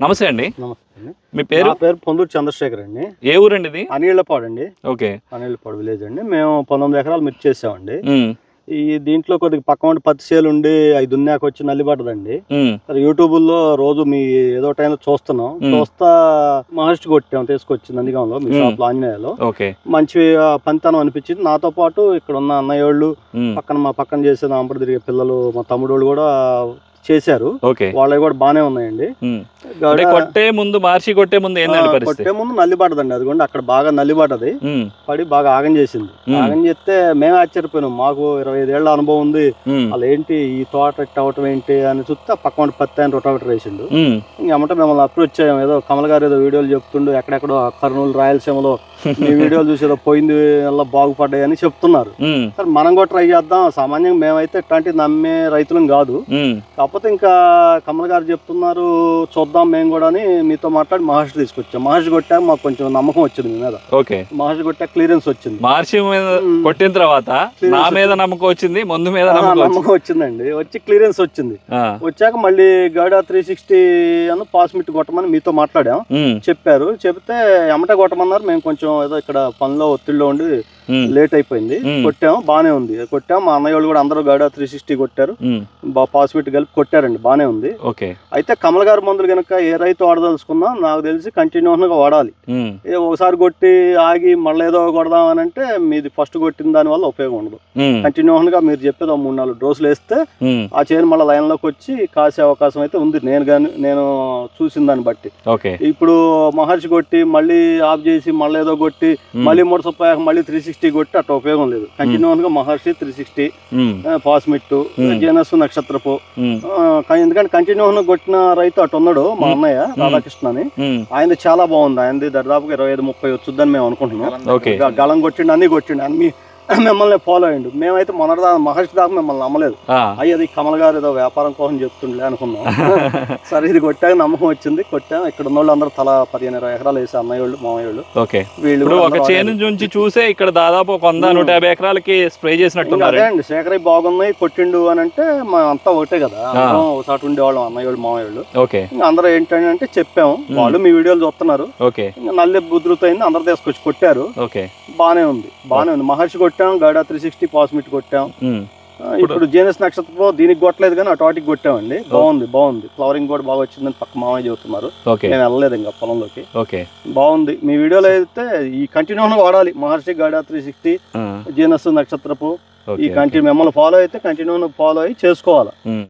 నమస్తే అండి. నమస్తే మీ పేరు? పేరు పొందూరు చంద్రశేఖర్ అండి. ఏ ఊరండి ఇది అనిళ్ళపాడు అండి. ఓకే. అనిళ్ళపాడు విలేజ్ అండి. మేము పంతొమ్మిది ఎకరాలు మిర్చి చేసామండి. ఈ దీంట్లో కొద్దిగా పక్క ఉండి పత్తి చేలు ఉండి అవి దున్నాక వచ్చి సరే యూట్యూబ్లో రోజు మీ ఏదో టైంలో చూస్తున్నాం. చూస్తా మహర్షి కొట్టాం తీసుకొచ్చి నందిగాంలో మీ. షాప్ ఆంజనేయలో మంచి పనితనం అనిపించింది. నాతో పాటు ఇక్కడ ఉన్న అన్నయ్య వాళ్ళు ఉమ్, పక్కన మా పక్కన చేసే నాంపడి తిరిగే పిల్లలు మా తమ్ముడు కూడా చేశారు. వాళ్ళవి కూడా బాగానే ఉన్నాయండి. కొట్టే ముందు మార్చి కొట్టే ముందు కొట్టే ముందు నల్లిపడ్డదండి అదిగోండి అక్కడ బాగా నల్లిపడ్డది ఉమ్, పడి బాగా ఆగం చేసింది. ఆగం చేస్తే మేము ఆశ్చర్యపోయినాం. మాకు ఇరవై ఐదేళ్ళ అనుభవం ఉంది. అలా ఏంటి ఈ తోట అవటం ఏంటి అని చూస్తే పక్క వంటి పత్తి ఆయన రొటావేటర్ వేసిండు. ఉమ్, ఇంకమ్మట మిమ్మల్ని అప్రోచ్ ఏదో కమల్ గారు ఏదో వీడియోలు చెప్తుండు ఎక్కడెక్కడో కర్నూలు రాయలసీమలో మీ వీడియోలు చూసి ఏదో పోయింది అలా బాగుపడ్డాయి అని చెప్తున్నారు. సరే మనం కూడా ట్రై చేద్దాం. సామాన్యంగా మేమైతే ఇట్లాంటి నమ్మే రైతులం కాదు. కాకపోతే ఇంకా కమల్ గారు చెప్తున్నారు చూద్దాం మేము కూడా అని మీతో మాట్లాడి మహర్షి తీసుకొచ్చాం. మహర్షి కొట్టాక మాకు కొంచెం నమ్మకం వచ్చింది మీ మీద. ఓకే. మహర్షి కొట్టాక క్లియరెన్స్ వచ్చింది. మార్చి మీద. కొట్టిన తర్వాత నా మీద. నమ్మకం వచ్చింది ముందు మీద నమ్మకం వచ్చింది. నమ్మకం వచ్చిందండి. వచ్చి క్లియరెన్స్ వచ్చింది. వచ్చాక మళ్ళీ గాడా త్రీ సిక్స్టీ అను పాస్ మిట్ కొట్టమని మీతో మాట్లాడాం. చెప్పారు. చెప్తే ఎమట కొట్టమన్నారు. మేము కొంచెం ఏదో ఇక్కడ పనిలో ఒత్తిడిలో ఉండి లేట్ అయిపోయింది. మ్మ్. కొట్టాం బానే ఉంది. కొట్టాం మా అన్నయ్య వాళ్ళు కూడా అందరూ గాడా త్రీ సిక్స్టీ కొట్టారు. ఉమ్, బా పాస్ మిట్ కలిపి కొట్టారండి బానే ఉంది. ఓకే. అయితే కమల్ గారి మందులు కనుక ఏ రైతు వాడదలుచుకున్నా నాకు తెలిసి కంటిన్యూస్గా వాడాలి. ఉమ్, ఏ ఒకసారి కొట్టి ఆగి మళ్ళీ ఏదో కొడదాం అని అంటే మీది ఫస్ట్ కొట్టిన దాని వల్ల ఉపయోగం ఉండదు. కంటిన్యూస్గా మీరు చెప్పేది మూడు నాలుగు డోసులు వేస్తే ఆ చేను మళ్ళీ లైన్లోకి వచ్చి కాసే అవకాశం అయితే ఉంది. నేను కానీ నేను చూసిన దాన్ని బట్టి. ఇప్పుడు మహర్షి కొట్టి మళ్ళీ ఆఫ్ చేసి మళ్ళీ ఏదో కొట్టి మళ్ళీ మూడు సొప్పాక మళ్ళీ త్రీ సిక్స్టీ కొట్టి అట్లా ఉపయోగం లేదు. కంటిన్యూస్గా మహర్షి త్రీ సిక్స్టీ ఉమ్, పాస్మిట్టు Hmm. జేనస్ నక్షత్రపు ఎందుకంటే కంటిన్యూస్ కొట్టిన రైతు అటు ఉన్నాడు మా. అన్నయ్య రాధాకృష్ణ అని ఉమ్, ఆయనది చాలా బాగుంది ఆయనది దాదాపుగా ఇరవై ఐదు ముప్పై వచ్చుద్దని మేము అనుకుంటున్నాం. గళం కొట్టిండు అన్ని కొట్టిండు. అని మీ మిమ్మల్ని ఫాలో అయ్యిండు. మేమైతే మొన్నటిదా మహర్షి దాకా మిమ్మల్ని నమ్మలేదు. అయ్యి అది కమల్ గారు ఏదో వ్యాపారం కోసం చెప్తుండలే అనుకున్నాం. సరే ఇది కొట్టాక నమ్మకం వచ్చింది. కొట్టాం. ఇక్కడ ఉన్న వాళ్ళు అందరూ తల పదిహేను ఇరవై ఎకరాలు వేసి అన్నయ్య వాళ్ళు మామయ్య వాళ్ళు. ఓకే. వీళ్ళు ఒక చేను నుంచి చూసే ఇక్కడ దాదాపు ఒక వంద. నూట యాభై ఎకరాలకి స్ప్రే ఇంకా చేసినట్టున్నారు అదే అండి. శేఖరయ్య బాగున్నాయి కొట్టిండు అని అంటే మా అంతా ఒకటే కదా. ఒకసారి ఉండేవాళ్ళం అన్నయ్య వాళ్ళు మామయ్య వాళ్ళు. ఓకే. అందరూ ఏంటంటే అంటే చెప్పాము వాళ్ళు మీ వీడియోలు చూస్తున్నారు. ఓకే. ఇంకా నల్లి బుద్రుతైంది అందరు తీసుకొచ్చి కొట్టారు. ఓకే. బానే ఉంది. బానే ఉంది. మహర్షి కొట్టాం గాడా త్రీ సిక్స్టీ పాస్మిట్ కొట్టాం. ఇప్పుడు జేనస్ నక్షత్రం దీనికి కొట్టలేదు కానీ అటు వాటికి కొట్టామండి. బాగుంది బాగుంది. ఫ్లవరింగ్ కూడా బాగా వచ్చిందని పక్క మామయ్య చెబుతున్నారు. నేను వెళ్ళలేదు ఇంకా పొలంలోకి. ఓకే. బాగుంది. మీ వీడియోలో అయితే ఈ కంటిన్యూగా వాడాలి. మహర్షి గాడా త్రీ సిక్స్టీ జీనస్ నక్షత్రపు ఈ కంటిన్యూ మిమ్మల్ని ఫాలో అయితే కంటిన్యూ ఫాలో అయ్యి చేసుకోవాలి.